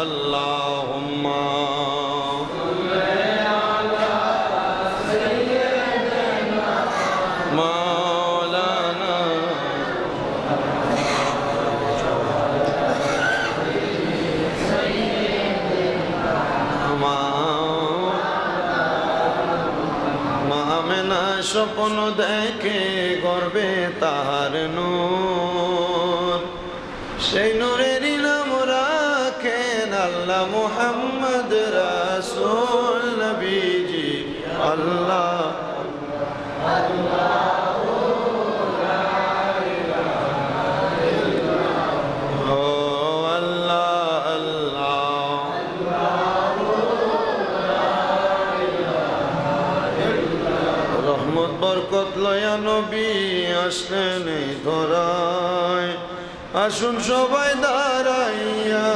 اللهم مولانا মামেনা স্বপ্ন দেখে গর্বে তাহার নূর সেই নূরেরই আল্লাহ আসুন সবাই দাঁড়াইয়া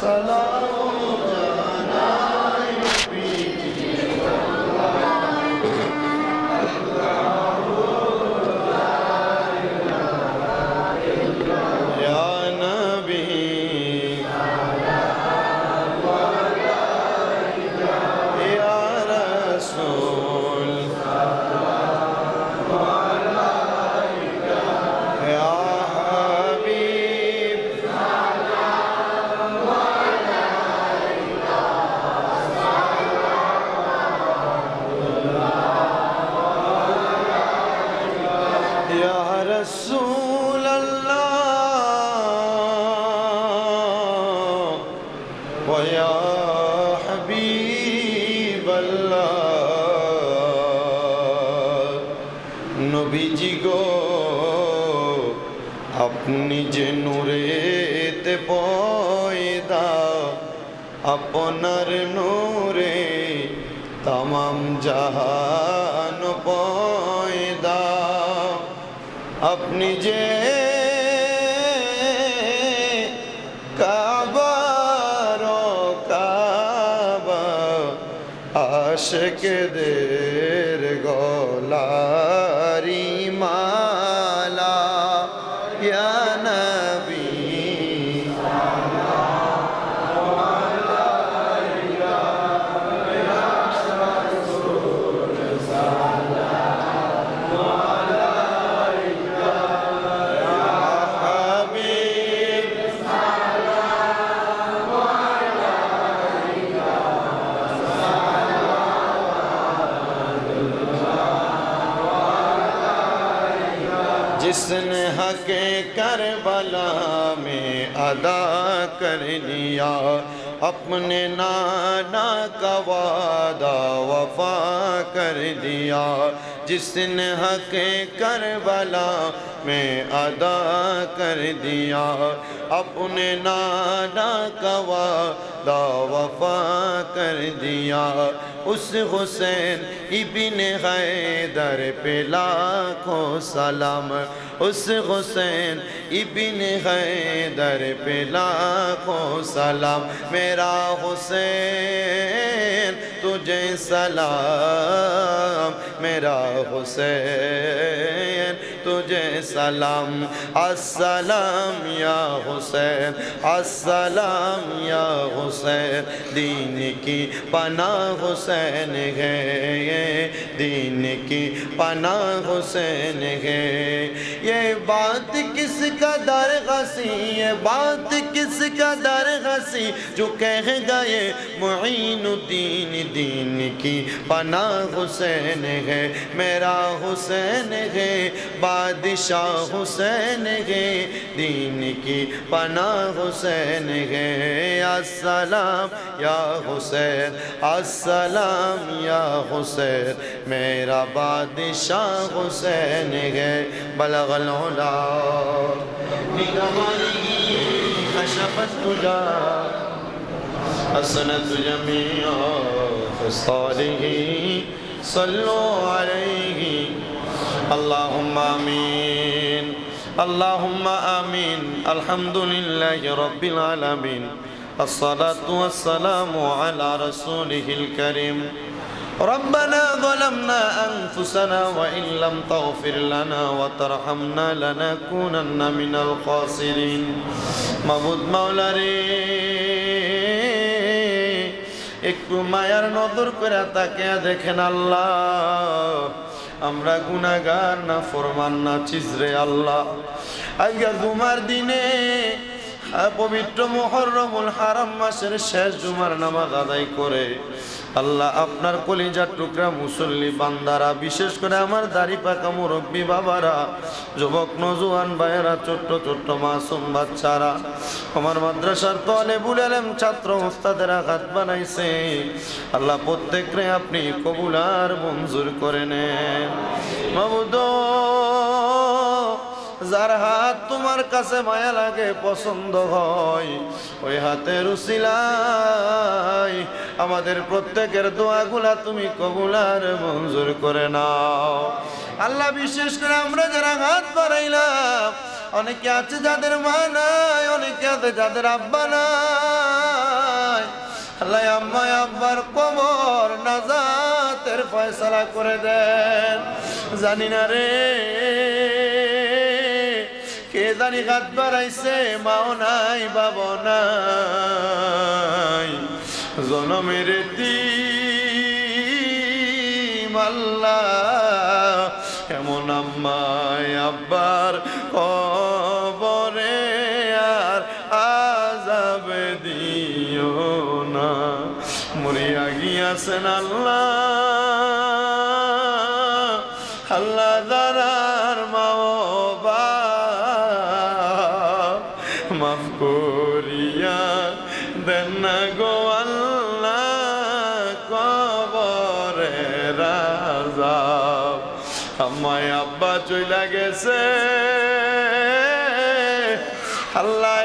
সালাম। ويا حبيب الله নবীজি গো আপনি যে নূরেতে পয়দা আপনার নূরে তামাম জাহান পয়দা আপনি যে আশকেদের গলারি। جس نے حق کربلا میں ادا کر لیا، اپنے نانا کا وعدہ وفا کر دیا۔ جس نے حق کربلا میں ادا کر دیا، اپنے نانا کا وعدہ تا وفا کر دیا اس حسین ابن حیدر پہ لاکھوں سلام اس حسین ابن حیدر پہ لاکھوں سلام میرا حسین تجھے سلام میرا حسین تجھے سلام۔ السلام یا حسین، السلام یا حسین۔ دین کی پناہ حسین ہے، دین کی پناہ حسین ہے۔ یہ بات کس کا در غسی یہ بات کس کا در غسی جو کہہ گئے، معین الدین۔ دین کی پناہ حسین ہے، میرا حسین ہے۔ بات بادشاہ حسین ہے، دین کی پناہ حسین ہے۔ السلام یا حسین، السلام یا حسین، میرا بادشاہ حسین ہے۔ بلغ العلا نگمانی خشبت تجا، حسنت جمیع خصالہ صلو علیہ۔ اللهم آمين اللهم آمين الحمد لله رب العالمين الصلاة والسلام على رسوله الكريم ربنا ظلمنا أنفسنا وإن لم تغفر لنا وترحمنا لنكونن من الخاسرين মাবুদ মাওলা রে একটু মায়ার নজর করে তাকে দেখেন আল্লাহ আমরা গুনাগার না ফরমান না চিজরে আল্লাহ। আজকে জুমার দিনে পবিত্র মোহরমুল হারাম মাসের শেষ জুমার নামাজ আদায় করে আল্লাহ আপনার কলিজার টুকরা মুসল্লি বান্দারা, বিশেষ করে আমার দাড়ি পাকা মুরব্বী বাবারা, যুবক নজুয়ান ভাইয়েরা, ছোট্ট ছোট্ট মাসুম বাচ্চারা, আমার মাদ্রাসার তলে বুলালেম ছাত্র ওস্তাদের আঘাত বানাইছে। আল্লাহ প্রত্যেকরে আপনি কবুলার মঞ্জুর করে নেন। মাবুদ যার হাত তোমার কাছে মায়া লাগে, পছন্দ হয়, ওই হাতের উসিলাই আমাদের প্রত্যেকের দোয়াগুলা তুমি কবুলার মঞ্জুর করে নাও। আল্লাহ বিশেষ করে আমরা যারা হাত বাড়াইলাম, অনেকে আছে যাদের মা নাই, অনেকে আছে যাদের আব্বা নাই। আল্লাহ আম্মা আব্বার কবর নাজাতের ফয়সালা করে দেন। জানি না রে। জানি হাত বাড়াইছে, মাও নাই বাব নাই। জনমের মাল্লা এমন আম্মাই আব্বার কবরে আর আজাবে দিও না। মরিয়া গিয়াছেন আল্লাহ আমায় আব্বা চইলা গেছে। আল্লাহ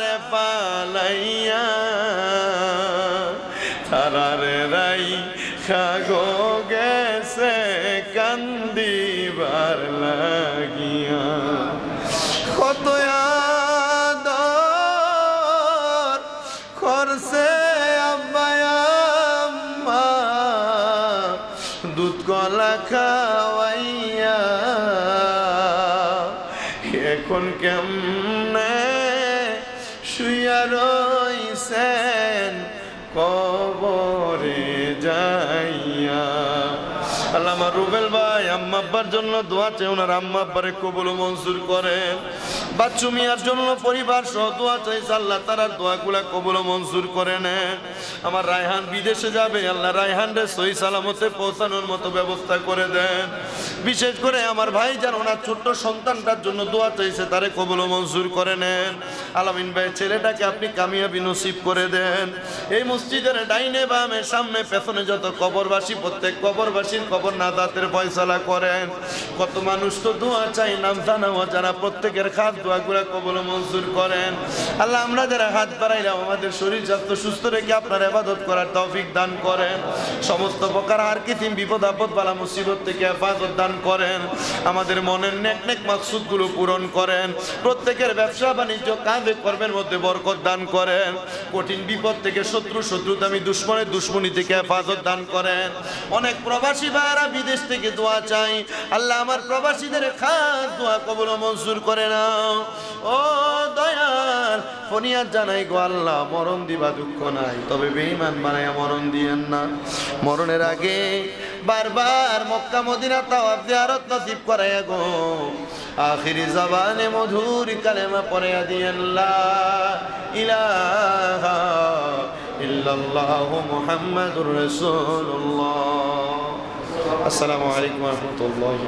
রে পালাইয়া তারারে রাই খাগো গেছে কান্দিবার লাগিয়া এখন কেমনে শুয়া রইছেন? কবরে যাইয়া। আল্লাহ আমার রুবেল ভাই, আম্মা আব্বার জন্য দোয়া চাই ওনার আম্মা আব্বারে কবুল মঞ্জুর করেন। বাচ্চু মিয়ার জন্য পরিবার সহ দোয়া চাইছে, আল্লাহ তারা দোয়াগুলা কবুল মঞ্জুর করে নেন। আমার রায়হান বিদেশে যাবে, আল্লাহ রায়হান রে সই সালামতে পৌঁছানোর মতো ব্যবস্থা করে দেন। বিশেষ করে আমার ভাই যার ওনার ছোট্ট সন্তানটার জন্য দোয়া চাইছে, তারে কবুল মঞ্জুর করে নেন। আলামিন ভাই, ছেলেটাকে আপনি কামিয়াবি নসিব করে দেন। এই মসজিদের ডাইনে বামে সামনে পেছনে যত কবরবাসী, প্রত্যেক কবরবাসীর কবর নাদাতের ফয়সালা করেন। কত মানুষ তো দোয়া চাই নাম জানা যারা প্রত্যেকের খাত দোয়াগুলা কবল মঞ্জুর করেন। আল্লাহ, আমরা যারা হাত বাড়াইলাম, আমাদের শরীর স্বাস্থ্য সুস্থ রেখে আপনার আবাদত করার তৌফিক দান করেন। সমস্ত প্রকার আর কিতিম বিপদ আপদ বালা মুসিবত থেকে হেফাজত দান করেন, আমাদের মনের নেক নেক মাকসুদগুলো পূরণ করেন, প্রত্যেকের ব্যবসা বাণিজ্য কাঁধে কর্মের মধ্যে বরকত দান করেন, কঠিন বিপদ থেকে শত্রু শত্রুতামি দুশ্মনের দুশ্মনী থেকে হেফাজত দান করেন। অনেক প্রবাসী ভাইরা বিদেশ থেকে দোয়া চাই, আল্লাহ আমার প্রবাসীদের খাস দোয়া কবল মঞ্জুর করে নাও। ও দয়াল ফনিয়াদ জানাই গো আল্লাহ, মরণ দিবা দুঃখ নাই, তবে বেঈমান বানাইয়া মরণ দিয়েন না। মরণের আগে বারবার মক্কা মদিনা তাওয়াব জিয়ারত নসিব করাইয়া গো। আখিরি জবানে মধুর কালেমা পরে দিয়েন লা ইলাহা ইল্লাল্লাহ মুহাম্মাদুর রাসূলুল্লাহ। আসসালামু আলাইকুম ওয়া রাহমাতুল্লাহি